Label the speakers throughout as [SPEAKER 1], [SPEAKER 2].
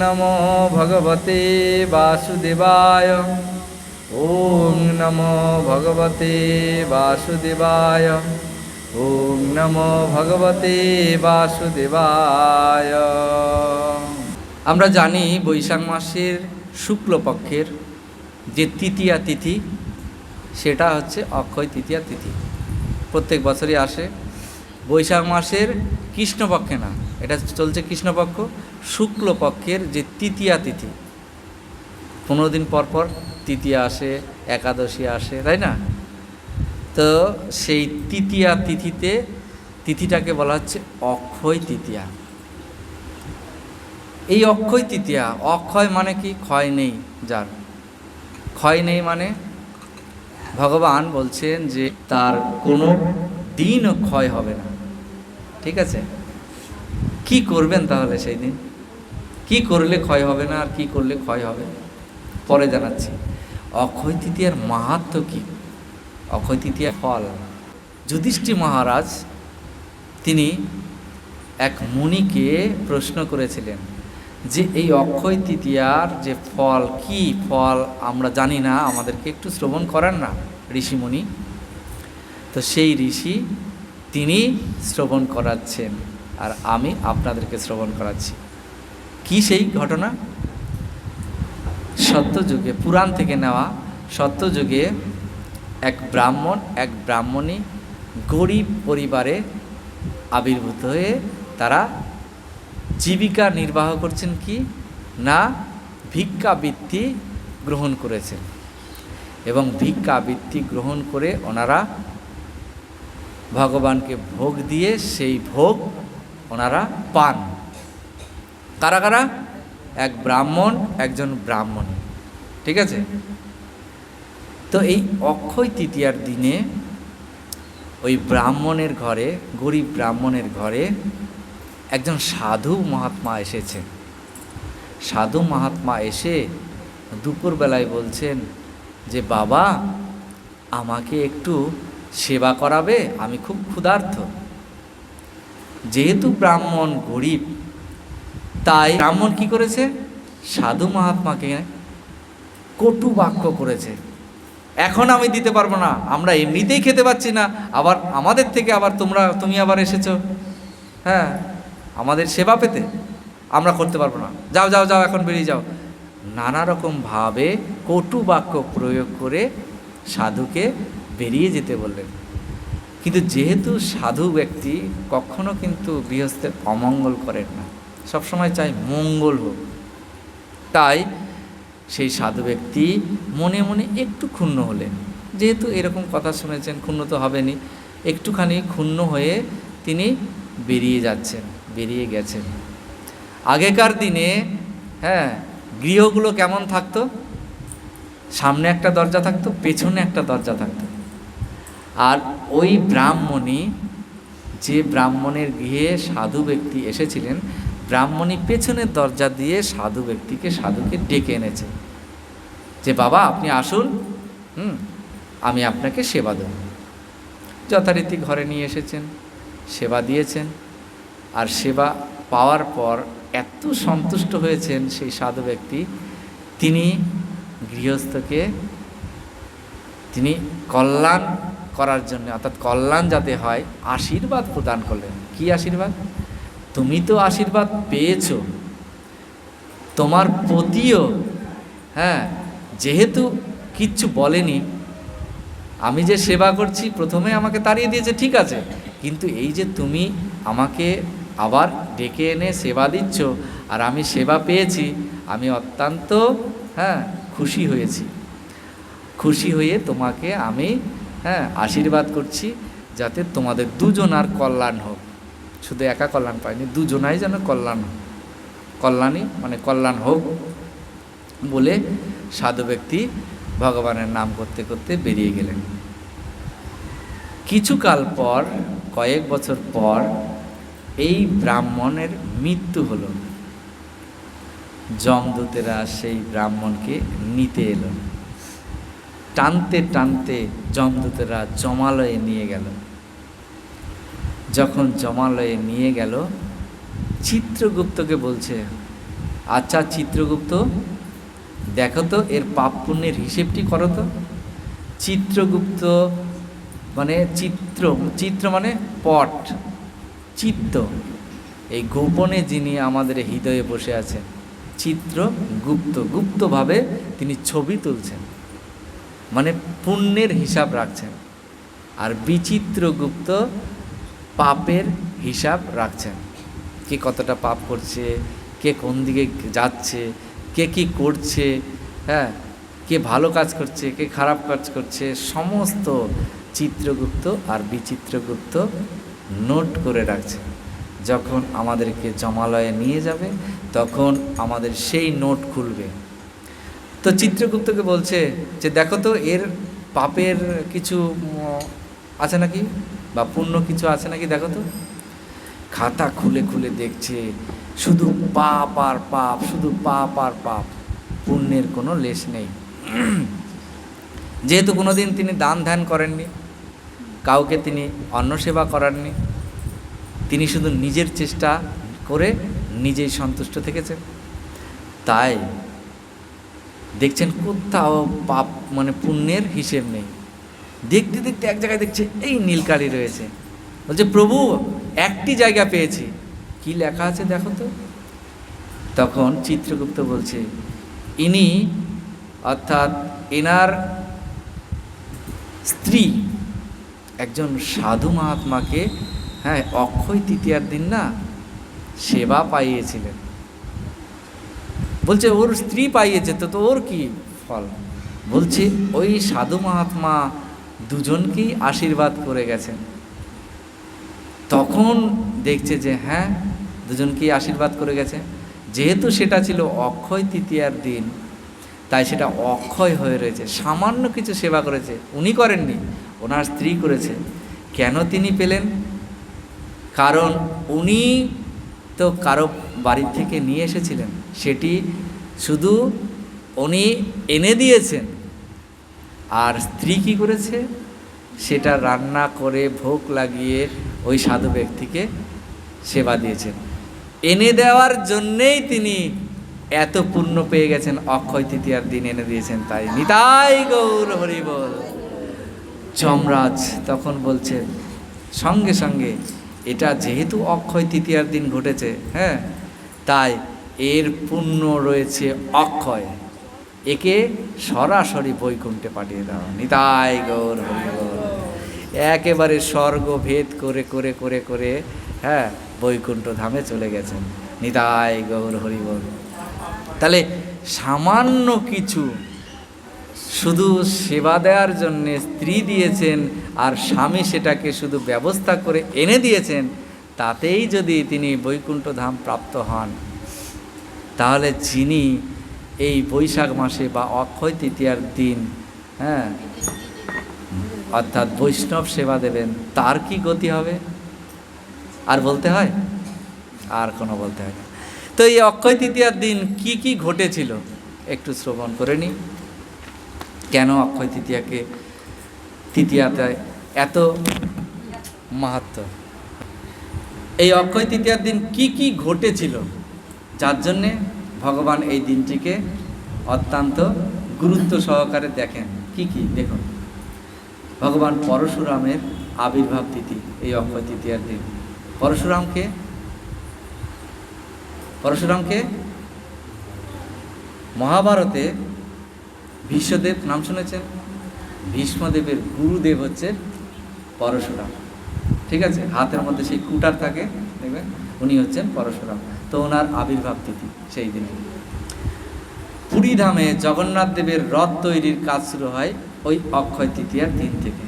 [SPEAKER 1] নমো ভগবতে বাসুদেবায় ওম নমো ভগবতে বাসুদেবায় ওম নমো ভগবতে বাসুদেবায় আমরা জানি বৈশাখ মাসের শুক্লপক্ষের যে তৃতীয়া তিথি, সেটা হচ্ছে অক্ষয় তৃতীয়া তিথি। প্রত্যেক বছরই আসে। বৈশাখ মাসের কৃষ্ণপক্ষে না, এটা চলছে কৃষ্ণপক্ষ। শুক্লপক্ষের যে তৃতীয়া তিথি, পনেরো দিন পর পর তৃতীয়া আসে, একাদশী আসে, তাই না? তো সেই তৃতীয়া তিথিতে তিথিটাকে বলা হচ্ছে অক্ষয় তৃতীয়া। এই অক্ষয় তৃতীয়া, অক্ষয় মানে কি? ক্ষয় নেই, যার। ক্ষয় নেই মানে ভগবান বলছেন যে তার কোনো দিনও ক্ষয় হবে না। ঠিক আছে? কি করবেন তাহলে সেই দিন? কি করলে ক্ষয় হবে না আর কি করলে ক্ষয় হবে? পরে জানাচ্ছি। অক্ষয় তৃতীয়ার মাহাত্ম কি? অক্ষয় তৃতীয়ার ফল। যুধিষ্ঠি মহারাজ, তিনি এক মুনিকে প্রশ্ন করেছিলেন যে, এই অক্ষয় তৃতীয়ার যে ফল, কি ফল আমরা জানি না, আমাদেরকে একটু শ্রবণ করেন না, ঋষিমুনি? তো সেই ঋষি তিনি শ্রবণ করাচ্ছেন, আর আমি আপনাদেরকে শ্রবণ করাচ্ছি। কি সেই ঘটনা? সত্যযুগে, পুরাণ থেকে নেওয়া সত্যযুগে এক ব্রাহ্মণ, এক ব্রাহ্মণী গরিব পরিবারে আবির্ভূত হয়ে তারা জীবিকা নির্বাহ করছেন কি? না ভিক্ষাবৃত্তি গ্রহণ করেছেন। এবং ভিক্ষাবৃত্তি গ্রহণ করে ওনারা ভগবানকে ভোগ দিয়ে সেই ভোগ ওনারা পান। কারা কারা? এক ব্রাহ্মণ, একজন ব্রাহ্মণী। ঠিক আছে? তো এই অক্ষয় তৃতীয়ার দিনে ওই ব্রাহ্মণের ঘরে, গরিব ব্রাহ্মণের ঘরে একজন সাধু মহাত্মা এসেছেন সাধু মহাত্মা এসে দুপুরবেলায় বলছেন যে, বাবা, আমাকে একটু সেবা করাবে, আমি খুব ক্ষুধার্ত। যেহেতু ব্রাহ্মণ গরিব তাই ব্রাহ্মণ কি করেছে? সাধু মহাত্মাকে কটু বাক্য করেছে। এখন আমি দিতে পারব না, আমরা এমনিতেই খেতে পাচ্ছি না, আবার আমাদের থেকে আবার তোমরা, তুমি আবার এসেছ। হ্যাঁ আমাদের সেবা পেতে আমরা করতে পারব না। যাও যাও যাও, এখন বেরিয়ে যাও। নানা রকমভাবে কটু বাক্য প্রয়োগ করে সাধুকে বেরিয়ে যেতে বললেন। কিন্তু যেহেতু সাধু ব্যক্তি কখনো কিন্তু গৃহস্থের অমঙ্গল করেন না। সবসময় চাই মঙ্গল হোক। তাই সেই সাধু ব্যক্তি মনে মনে একটু ক্ষুণ্ণ হলেন। যেহেতু এরকম কথা শুনেছেন, ক্ষুণ্ণ তো হবেনি একটুখানি ক্ষুণ্ণ হয়ে তিনি বেরিয়ে যাচ্ছেন, বেরিয়ে গেছেন। আগেকার দিনে হ্যাঁ গৃহগুলো কেমন থাকতো? সামনে একটা দরজা থাকতো, পেছনে একটা দরজা থাকতো। আর ওই ব্রাহ্মণী যে ব্রাহ্মণের গৃহে সাধু ব্যক্তি এসেছিলেন ব্রাহ্মণী পেছনের দরজা দিয়ে সাধু ব্যক্তিকে সাধুকে ডেকে এনেছে। যে, বাবা, আপনি আসুন। হুম, আমি আপনাকে সেবা দেব। যথারীতি ঘরে নিয়ে এসেছেন, সেবা দিয়েছেন, আর সেবা পাওয়ার পর এত সন্তুষ্ট হয়েছেন সেই সাধু ব্যক্তি, তিনি গৃহস্থকে, তিনি কল্যাণ করার জন্য, অর্থাৎ কল্যাণ যাতে হয়, আশীর্বাদ প্রদান করলেন। কি আশীর্বাদ? তুমি তো আশীর্বাদ পেয়েছ। তোমার পতিও হ্যাঁ যেহেতু কিচ্ছু বলেনি, আমি যে সেবা করছি, প্রথমে আমাকে তাড়িয়ে দিয়েছে, ঠিক আছে। কিন্তু এই যে তুমি আমাকে আবার ডেকে এনে সেবা দিচ্ছ, আর আমি সেবা পেয়েছি, আমি অত্যন্ত হ্যাঁ খুশি হয়েছি। খুশি হয়ে তোমাকে আমি হ্যাঁ আশীর্বাদ করছি, যাতে তোমাদের দুজনার কল্যাণ হোক। শুধু একা কল্যাণ পায়নি, দুজনাই যেন কল্যাণ, কল্যাণী মানে কল্যাণ হোক বলে সাধু ব্যক্তি ভগবানের নাম করতে করতে বেরিয়ে গেলেন। কিছুকাল পর, কয়েক বছর পর, এই ব্রাহ্মণের মৃত্যু হলো। যমদূতেরা সেই ব্রাহ্মণকে নিতে এলো। টানতে টানতে যমদূতেরা জমালয়ে নিয়ে গেল। যখন জমালয়ে নিয়ে গেল, চিত্রগুপ্তকে বলছে আচ্ছা চিত্রগুপ্ত, দেখো তো, এর পাপ পুণ্যের হিসেবটি করো তো। চিত্রগুপ্ত মানে চিত্র চিত্র মানে পট, চিত্ত। এই গোপনে যিনি আমাদের হৃদয়ে বসে আছেন চিত্র গুপ্ত গুপ্তভাবে তিনি ছবি তুলছেন মানে পুণ্যের হিসাব রাখছেন। আর বিচিত্রগুপ্ত পাপের হিসাব রাখছেন। কে কতটা পাপ করছে, কে কোন দিকে যাচ্ছে, কে কি করছে হ্যাঁ কে ভালো কাজ করছে, কে খারাপ কাজ করছে, সমস্ত চিত্রগুপ্ত আর বিচিত্রগুপ্ত নোট করে রাখছে। যখন আমাদেরকে জমালয়ে নিয়ে যাবে, তখন আমাদের সেই নোট খুলবে। তো চিত্রগুপ্তকে বলছে যে, দেখো তো, এর পাপের কিছু আছে নাকি? বা পুণ্য কিছু আছে নাকি দেখো তো? খাতা খুলে খুলে দেখছে, শুধু পাপ আর পাপ, শুধু পাপ আর পাপ, পুণ্যের কোনো লেশ নেই। যেহেতু কোনোদিন তিনি দান ধ্যান করেননি, কাউকে তিনি অন্ন সেবা করাননি, তিনি শুধু নিজের চেষ্টা করে নিজেই সন্তুষ্ট থেকেছেন। তাই দেখছেন কোথাও পাপ মানে পুণ্যের হিসেব নেই। দেখতে দেখতে এক জায়গায় দেখছে, এই নীলকালি রয়েছে। বলছে, প্রভু, একটি জায়গা পেয়েছি। কি লেখা আছে দেখো তো। তখন চিত্রগুপ্ত বলছে, ইনি, অর্থাৎ এনার স্ত্রী, একজন সাধু মহাত্মাকে হ্যাঁ অক্ষয় তৃতীয়ার দিন না, সেবা পাইয়েছিলেন। বলছে, ওর স্ত্রী পাইয়েছে, তো তো ওর কি ফল? বলছে, ওই সাধু মহাত্মা দুজনকেই আশীর্বাদ করে গেছেন। তখন দেখছে যে হ্যাঁ দুজনকেই আশীর্বাদ করে গেছে। যেহেতু সেটা ছিল অক্ষয় তৃতীয়ার দিন, তাই সেটা অক্ষয় হয়ে রয়েছে। সামান্য কিছু সেবা করেছে, উনি করেননি, ওনার স্ত্রী করেছে। কেন তিনি পেলেন? কারণ উনি তো কারও বাড়ির থেকে নিয়ে এসেছিলেন, সেটি শুধু উনি এনে দিয়েছেন। আর স্ত্রী কি করেছে? সেটা রান্না করে, ভোগ লাগিয়ে ওই সাধু ব্যক্তিকে সেবা দিয়েছেন। এনে দেওয়ার জন্যেই তিনি এত পুণ্য পেয়ে গেছেন, অক্ষয় তৃতীয়ার দিন এনে দিয়েছেন তাই। নিতাই গৌর হরিবল যমরাজ তখন বলছেন সঙ্গে সঙ্গে, এটা যেহেতু অক্ষয় তৃতীয়ার দিন ঘটেছে হ্যাঁ তাই এর পুণ্য রয়েছে অক্ষয়। একে সরাসরি বৈকুণ্ঠে পাঠিয়ে দাও। নিতাই গৌর হরিবল একেবারে স্বর্গ ভেদ করে করে করে করে হ্যাঁ বৈকুণ্ঠ ধামে চলে গেছেন। নিতাই গৌর হরিবল তাহলে সামান্য কিছু শুধু সেবা দেওয়ার জন্যে স্ত্রী দিয়েছেন আর স্বামী সেটাকে শুধু ব্যবস্থা করে এনে দিয়েছেন, তাতেই যদি তিনি বৈকুণ্ঠ ধাম প্রাপ্ত হন, তাহলে যিনি এই বৈশাখ মাসে বা অক্ষয় তৃতীয়ার দিন হ্যাঁ অর্থাৎ বৈষ্ণব সেবা দেবেন, তার কি গতি হবে? আর বলতে হয়? আর কোনো বলতে হয় না। তো এই অক্ষয় তৃতীয়ার দিন কি কি ঘটেছিল? একটু শ্রবণ করে নিই। কেন অক্ষয় তৃতীয়াকে তৃতীয়াতে এত মাহাত্ম? এই অক্ষয় তৃতীয়ার দিন কি কি ঘটেছিল? যার জন্যে ভগবান এই দিনটিকে অত্যন্ত গুরুত্ব সহকারে দেখেন। কি কি? দেখুন। ভগবান পরশুরামের আবির্ভাব তিথি, এই অক্ষয় তৃতীয়ার দিন। পরশুরামকে পরশুরামকে মহাভারতে ভীষ্মদেব, নাম শুনেছেন? ভীষ্মদেবের গুরুদেব হচ্ছে পরশুরাম। ঠিক আছে? হাতের মধ্যে সেই কুটার থাকে, দেখবেন? উনি হচ্ছেন পরশুরাম। তো ওনার আবির্ভাব তিথি সেই দিনে। পুরীধামে জগন্নাথ দেবের রথ তৈরির কাজ শুরু হয় ওই অক্ষয় তৃতীয়ার দিন থেকে।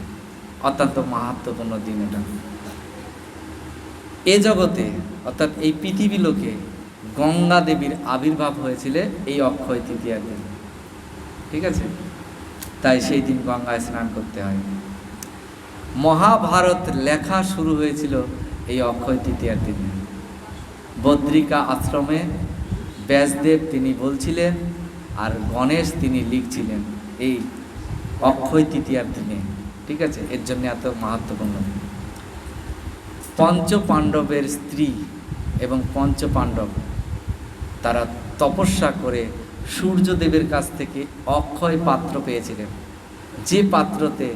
[SPEAKER 1] অত্যন্ত মাহাত্মপূর্ণ দিন এটা। এ জগতে, অর্থাৎ এই পৃথিবী লোকে গঙ্গা দেবীর আবির্ভাব হয়েছিল এই অক্ষয় তৃতীয়ার দিন। ঠিক আছে? তাই সেই দিন গঙ্গায় স্নান করতে হয়। মহাভারত লেখা শুরু হয়েছিল এই অক্ষয় তৃতীয়ার দিনে। বদ্রিকা আশ্রমে ব্যাসদেব তিনি বলছিলেন আর গণেশ তিনি লিখছিলেন এই অক্ষয় তৃতীয়ার দিনে। ঠিক আছে? এর জন্য এত মাহাত্মপূর্ণ পঞ্চ পাণ্ডবের স্ত্রী এবং পঞ্চ পাণ্ডব তারা তপস্যা করে সূর্যদেবের কাছ থেকে অক্ষয় পাত্র পেয়েছিলেন। যে পাত্রতে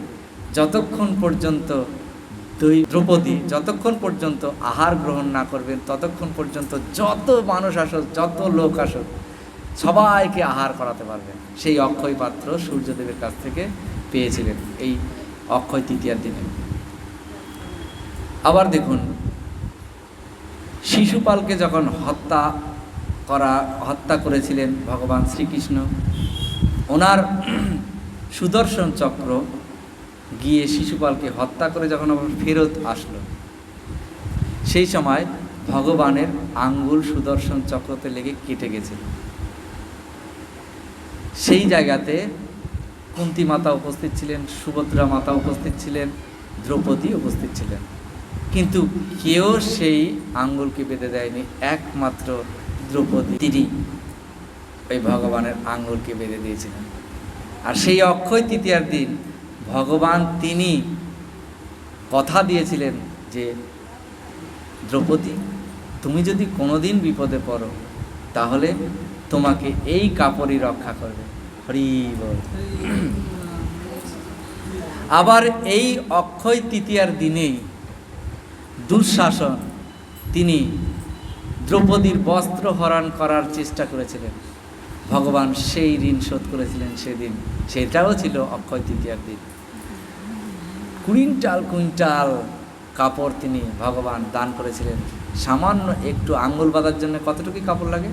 [SPEAKER 1] যতক্ষণ পর্যন্ত দুই দ্রৌপদী, যতক্ষণ পর্যন্ত আহার গ্রহণ না করবেন, ততক্ষণ পর্যন্ত যত মানুষ আসুক, যত লোক আসুক, সবাইকে আহার করাতে পারবেন। সেই অক্ষয় পাত্র সূর্যদেবের কাছ থেকে পেয়েছিলেন এই অক্ষয় তৃতীয়ার দিনে। আবার দেখুন, শিশুপালকে যখন হত্যা করা, হত্যা করেছিলেন ভগবান শ্রীকৃষ্ণ, ওনার সুদর্শন চক্র গিয়ে শিশুপালকে হত্যা করে যখন আবার ফেরত আসলো, সেই সময় ভগবানের আঙ্গুল সুদর্শন চক্রতে লেগে কেটে গেছিল। সেই জায়গাতে কুন্তি মাতা উপস্থিত ছিলেন, সুভদ্রা মাতা উপস্থিত ছিলেন, দ্রৌপদী উপস্থিত ছিলেন। কিন্তু কেউ সেই আঙ্গুলকে বেঁধে দেয়নি, একমাত্র দ্রৌপদী তিনি ওই ভগবানের আঙ্গুলকে বেঁধে দিয়েছিলেন। আর সেই অক্ষয় তৃতীয়ার দিন ভগবান তিনি কথা দিয়েছিলেন যে, দ্রৌপদী, তুমি যদি কোনোদিন বিপদে পড়ো, তাহলে তোমাকে এই কাপড়ই রক্ষা করবে। হরি বল। আবার এই অক্ষয় তৃতীয়ার দিনেই দুঃশাসন, তিনি দ্রৌপদীর বস্ত্র হরণ করার চেষ্টা করেছিলেন। ভগবান সেই ঋণ শোধ করেছিলেন সেদিন। সেটাও ছিল অক্ষয় তৃতীয়ার দিন। কুইন্টাল কুইন্টাল কাপড় তিনি ভগবান দান করেছিলেন। সামান্য একটু আঙ্গুল বাঁধার জন্য কতটুকু কাপড় লাগে?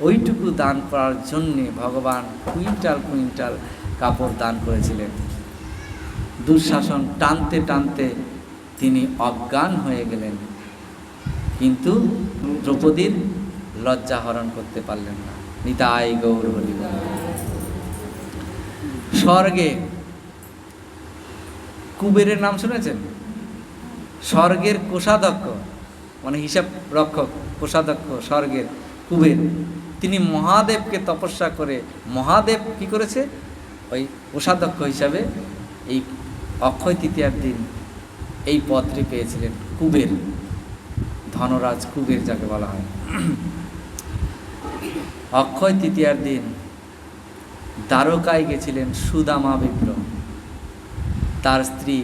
[SPEAKER 1] ওইটুকু দান করার জন্যে ভগবান কুইন্টাল কুইন্টাল কাপড় দান করেছিলেন। দুঃশাসন টানতে টানতে তিনি অজ্ঞান হয়ে গেলেন। কিন্তু দ্রৌপদীর লজ্জা হরণ করতে পারলেন না। নিতাই গৌর স্বর্গে কুবেরের নাম শুনেছেন? স্বর্গের কোষাধ্যক্ষ মানে হিসাব রক্ষক, কোষাধ্যক্ষ, স্বর্গের কুবের। তিনি মহাদেবকে তপস্যা করে, মহাদেব কি করেছে? ওই কোষাধ্যক্ষ হিসাবে এই অক্ষয় তৃতীয়ার দিন এই পদটি পেয়েছিলেন, কুবের। ধনরাজ কুবের যাকে বলা হয়। অক্ষয় তৃতীয়ার দিন দ্বারকায় গেছিলেন সুদামা বিপ্র তার স্ত্রী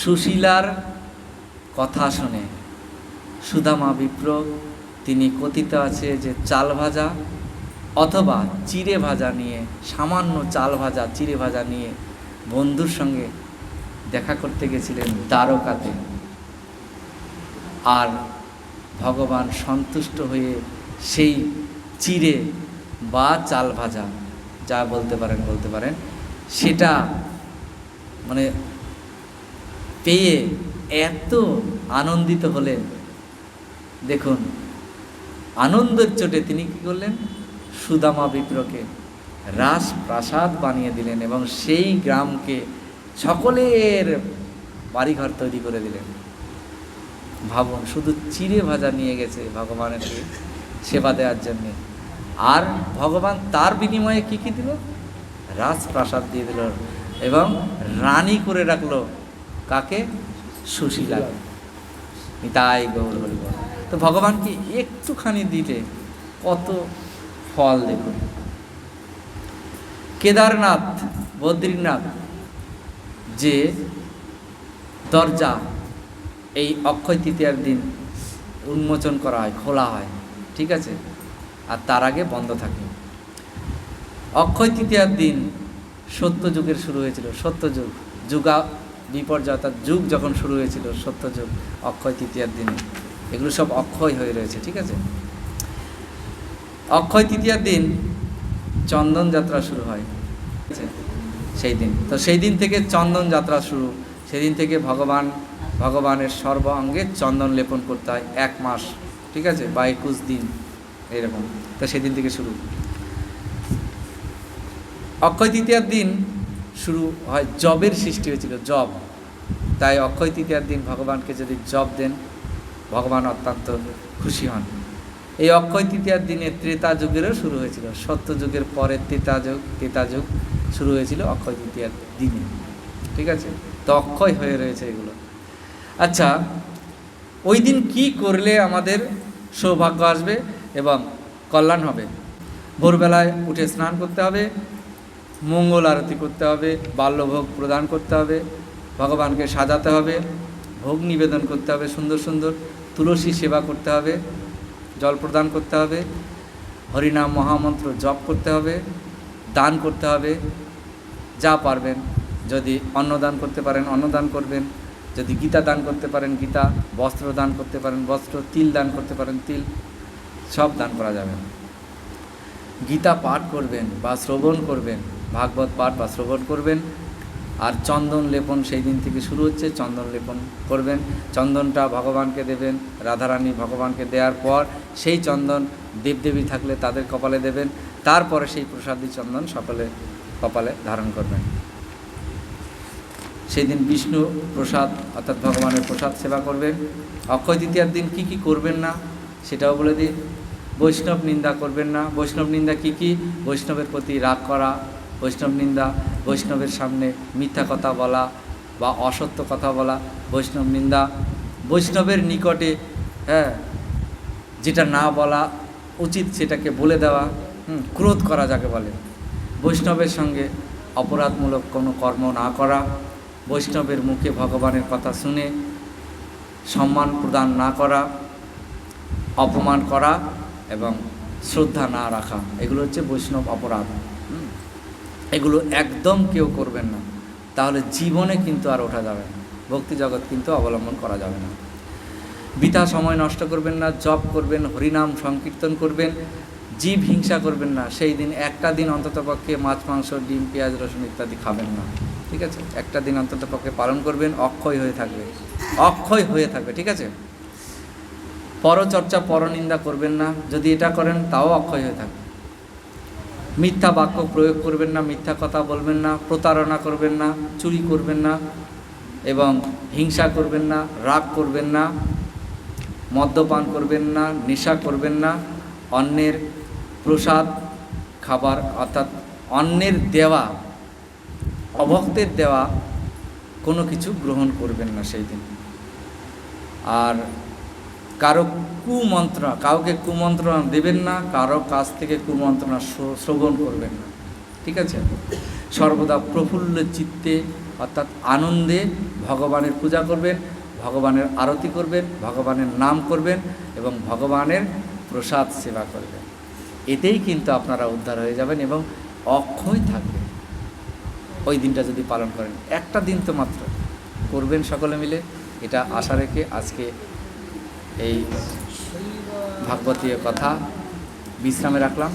[SPEAKER 1] সুশীলার কথা শুনে। সুদামা বিপ্র, তিনি কথিত আছে যে চাল ভাজা অথবা চিড়ে ভাজা নিয়ে, সামান্য চাল ভাজা, চিড়ে ভাজা নিয়ে বন্ধুর সঙ্গে দেখা করতে গেছিলেন দ্বারকাতে। আর ভগবান সন্তুষ্ট হয়ে সেই চিড়ে বা চাল ভাজা, যা বলতে পারেন বলতে পারেন, সেটা মানে পেয়ে এত আনন্দিত হলেন। দেখুন, আনন্দের চোটে তিনি কি করলেন? সুদামা বিপ্রকে রাস প্রাসাদ বানিয়ে দিলেন এবং সেই গ্রামকে সকলের বাড়িঘর তৈরি করে দিলেন। ভাবুন, শুধু চিড়ে ভাজা নিয়ে গেছে ভগবানের সেবা দেওয়ার জন্যে। আর ভগবান তার বিনিময়ে কি কি দিল? রাজপ্রাসাদ দিয়ে দিল এবং রানী করে রাখল কাকে? সুশীলা। তাই গৌর হরি। তো ভগবান কি একটুখানি দিলে কত ফল দেখুন কেদারনাথ, বদ্রীনাথ, যে দরজা এই অক্ষয় তৃতীয়ার দিন উন্মোচন করা হয়, খোলা হয়, ঠিক আছে? আর তার আগে বন্ধ থাকে। অক্ষয় তৃতীয়ার দিন সত্যযুগের শুরু হয়েছিল। সত্যযুগ, যুগা বিপর্যয় অর্থাৎ যুগ যখন শুরু হয়েছিল, সত্যযুগ, অক্ষয় তৃতীয়ার দিনে। এগুলো সব অক্ষয় হয়ে রয়েছে, ঠিক আছে? অক্ষয় তৃতীয়ার দিন চন্দন যাত্রা শুরু হয়? সেই দিন। তো সেই দিন থেকে চন্দন যাত্রা শুরু। সেদিন থেকে ভগবান, ভগবানের সর্ব অঙ্গে চন্দন লেপন করতে হয় এক মাস, ঠিক আছে? বা একুশ দিন, এরকম। তো সেদিন থেকে শুরু। অক্ষয় তৃতীয়ার দিন শুরু হয় জবের সৃষ্টি হয়েছিল, জব। তাই অক্ষয় তৃতীয়ার দিন ভগবানকে যদি জব দেন, ভগবান অত্যন্ত খুশি হন। এই অক্ষয় তৃতীয়ার দিনে ত্রেতা যুগেরও শুরু হয়েছিল। সত্য যুগের পরে ত্রেতা যুগ ত্রেতা যুগ শুরু হয়েছিল অক্ষয় তৃতীয়ার দিনে। ঠিক আছে? তো অক্ষয় হয়ে রয়েছে এগুলো। আচ্ছা ওই দিন কি করলে আমাদের সৌভাগ্য আসবে এবং কল্যাণ হবে? ভোরবেলায় উঠে স্নান করতে হবে, মঙ্গল আরতি করতে হবে, বাল্যভোগ প্রদান করতে হবে ভগবানকে সাজাতে হবে, ভোগ নিবেদন করতে হবে, সুন্দর সুন্দর তুলসী সেবা করতে হবে, জল প্রদান করতে হবে, হরিনাম মহামন্ত্র জপ করতে হবে, দান করতে হবে, যা পারবেন। যদি অন্নদান করতে পারেন, অন্নদান করবেন। যদি গীতা দান করতে পারেন, গীতা, বস্ত্র দান করতে পারেন, বস্ত্র, তিল দান করতে পারেন, তিল, সব দান করা যাবে। গীতা পাঠ করবেন বা শ্রবণ করবেন, ভাগবত পাঠ বা শ্রবণ করবেন আর চন্দন লেপন সেই দিন থেকে শুরু হচ্ছে, চন্দন লেপন করবেন। চন্দনটা ভগবানকে দেবেন, রাধারানী ভগবানকে দেওয়ার পর সেই চন্দন দেবদেবী থাকলে তাদের কপালে দেবেন, তারপরে সেই প্রসাদী চন্দন সকলে কপালে ধারণ করবেন। সেই দিন বিষ্ণু প্রসাদ, অর্থাৎ ভগবানের প্রসাদ সেবা করবেন। অক্ষয় তৃতীয়ার দিন কি কি করবেন না, সেটাও বলে দিই। বৈষ্ণব নিন্দা করবেন না। বৈষ্ণব নিন্দা কি কি? বৈষ্ণবের প্রতি রাগ করা বৈষ্ণব নিন্দা বৈষ্ণবের সামনে মিথ্যা কথা বলা বা অসত্য কথা বলা বৈষ্ণব নিন্দা বৈষ্ণবের নিকটে হ্যাঁ যেটা না বলা উচিত সেটাকে বলে দেওয়া হুম, ক্রোধ করা যাকে বলে বৈষ্ণবের সঙ্গে অপরাধমূলক কোনো কর্ম না করা বৈষ্ণবের মুখে ভগবানের কথা শুনে সম্মান প্রদান না করা অপমান করা এবং শ্রদ্ধা না রাখা এগুলো হচ্ছে বৈষ্ণব অপরাধ। এগুলো একদম কেউ করবেন না। তাহলে জীবনে কিন্তু আর ওঠা যাবে না। ভক্তি জগৎ কিন্তু অবলম্বন করা যাবে না। বৃথা সময় নষ্ট করবেন না, জপ করবেন, হরিনাম সংকীর্তন করবেন, জীব হিংসা করবেন না, সেই দিন একটা দিন অন্ততপক্ষে মাছ, মাংস, ডিম, পেঁয়াজ, রসুন ইত্যাদি খাবেন না। ঠিক আছে? একটা দিন অন্ততপক্ষে পালন করবেন, অক্ষয় হয়ে থাকবে। অক্ষয় হয়ে থাকবে, ঠিক আছে? পরচর্চা, পরনিন্দা করবেন না। যদি এটা করেন, তাও অক্ষয় হয়ে থাকবে। মিথ্যা বাক্য প্রয়োগ করবেন না, মিথ্যা কথা বলবেন না, প্রতারণা করবেন না, চুরি করবেন না এবং হিংসা করবেন না, রাগ করবেন না, মদ্যপান করবেন না, নেশা করবেন না, অন্যের প্রসাদ খাবার অর্থাৎ অন্যের দেওয়া, অভক্তের দেওয়া কোনো কিছু গ্রহণ করবেন না সেই দিন। আর কারও কুমন্ত্রণা, কাউকে কুমন্ত্রণা দেবেন না, কারও কাছ থেকে কুমন্ত্রণা শ্র- শ্রবণ করবেন না। ঠিক আছে? সর্বদা প্রফুল্ল চিত্তে, অর্থাৎ আনন্দে ভগবানের পূজা করবেন, ভগবানের আরতি করবেন, ভগবানের নাম করবেন এবং ভগবানের প্রসাদ সেবা করবেন। এতেই কিন্তু আপনারা উদ্ধার হয়ে যাবেন এবং অক্ষয় থাকবেন। ওই দিনটা যদি পালন করেন, একটা দিন তো মাত্র। করবেন সকলে মিলে, এটা আশা রেখে আজকে এই ভাগবতীয় কথা বিশ্রামে রাখলাম।